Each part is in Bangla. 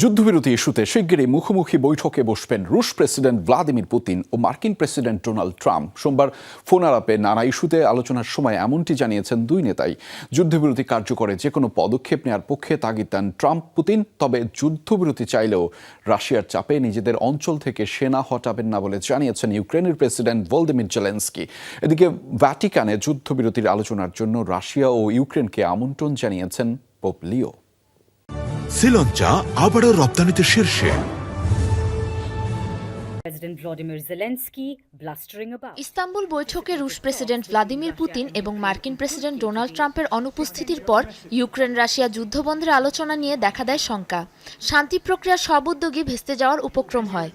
যুদ্ধবিরতি ইস্যুতে শিগগিরই মুখোমুখি বৈঠকে বসবেন রুশ প্রেসিডেন্ট ভ্লাদিমির পুতিন ও মার্কিন প্রেসিডেন্ট ডোনাল্ড ট্রাম্প। সোমবার ফোন আলাপে নানা ইস্যুতে আলোচনার সময় এমনটি জানিয়েছেন দুই নেতাই। যুদ্ধবিরতি কার্যকরে যে কোনো পদক্ষেপ নেওয়ার পক্ষে তাগিদ দেন ট্রাম্প, পুতিন, তবে যুদ্ধবিরতি চাইলেও রাশিয়ার চাপে নিজেদের অঞ্চল থেকে সেনা হটাবেন না বলে জানিয়েছেন ইউক্রেনের প্রেসিডেন্ট ভলদিমির জেলেন্সকি। এদিকে ভ্যাটিকানে যুদ্ধবিরতির আলোচনার জন্য রাশিয়া ও ইউক্রেনকে আমন্ত্রণ জানিয়েছেন পোপ শ্রীলঞ্চা আবারও রপ্তানিতে শীর্ষে. ইস্তাম্বুল বৈঠকে রুশ প্রেসিডেন্ট ভ্লাদিমির পুতিন এবং মার্কিন প্রেসিডেন্ট ডোনাল্ড ট্রাম্পের অনুপস্থিতির পর ইউক্রেন রাশিয়া যুদ্ধবন্ধের আলোচনা নিয়ে দেখা দেয় শঙ্কা শান্তি প্রক্রিয়ার সব উদ্যোগই ভেস্তে যাওয়ার উপক্রম হয়.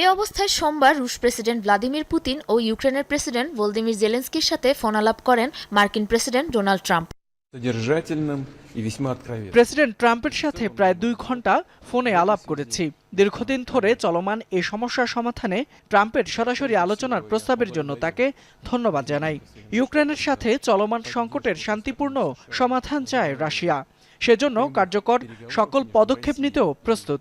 এ অবস্থায় সোমবার রুশ প্রেসিডেন্ট ভ্লাদিমির পুতিন ও ইউক্রেনের প্রেসিডেন্ট ভোলদিমির জেলেন্সকির সাথে ফোনালাপ করেন মার্কিন প্রেসিডেন্ট ডোনাল্ড ট্রাম্প প্রেসিডেন্ট ট্রাম্পের সাথে প্রায় দুই ঘণ্টা ফোনে আলাপ করেছি। দীর্ঘদিন ধরে চলমান এ সমস্যা সমাধানে ট্রাম্পের সরাসরি আলোচনার প্রস্তাবের জন্য তাকে ধন্যবাদ জানাই। ইউক্রেনের সাথে চলমান সংকটের শান্তিপূর্ণ সমাধান চায় রাশিয়া। সেজন্য কার্যকর সকল পদক্ষেপ নিতেও প্রস্তুত।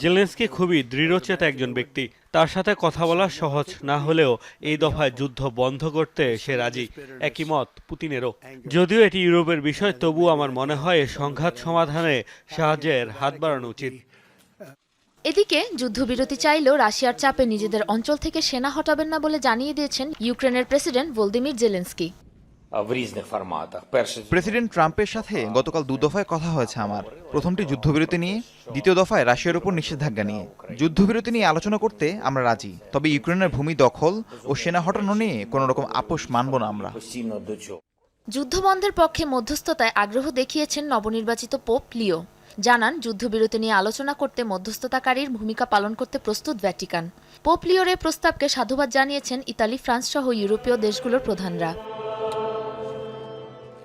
জেলেন্সকি খুবই দৃঢ়চেতা একজন ব্যক্তি। তার সাথে কথা বলা সহজ না হলেও এই দফায় যুদ্ধ বন্ধ করতে সে রাজি। একই মত পুতিনেরও। যদিও এটি ইউরোপের বিষয় তবু আমার মনে হয় সংঘাত সমাধানে সাহায্যের হাত বাড়ানো উচিত। এদিকে যুদ্ধবিরতি চাইলেও রাশিয়ার চাপে নিজেদের অঞ্চল থেকে সেনা হটাবেন না বলে জানিয়ে দিয়েছেন ইউক্রেনের প্রেসিডেন্ট ভোলদিমির জেলেন্সকি। প্রেসিডেন্ট ট্রাম্পের সাথে গতকাল দু দফায় কথা হয়েছে আমার। প্রথমটি যুদ্ধবিরতি নিয়ে দ্বিতীয় দফায় রাশিয়ার উপর নিষেধাজ্ঞা নিয়ে। যুদ্ধবিরতি নিয়ে আলোচনা করতে আমরা রাজি তবে ইউক্রেনের ভূমি দখল ও সেনা হটানো নিয়ে কোনো রকম আপোষ মানব না আমরা। যুদ্ধবন্ধের পক্ষে মধ্যস্থতায় আগ্রহ দেখিয়েছেন নবনির্বাচিত পোপ লিও। জানান যুদ্ধবিরতি নিয়ে আলোচনা করতে মধ্যস্থতাকারীর ভূমিকা পালন করতে প্রস্তুত ভ্যাটিকান। পোপ লিওর প্রস্তাবকে সাধুবাদ জানিয়েছেন ইতালি ফ্রান্স সহ ইউরোপীয় দেশগুলোর প্রধানরা।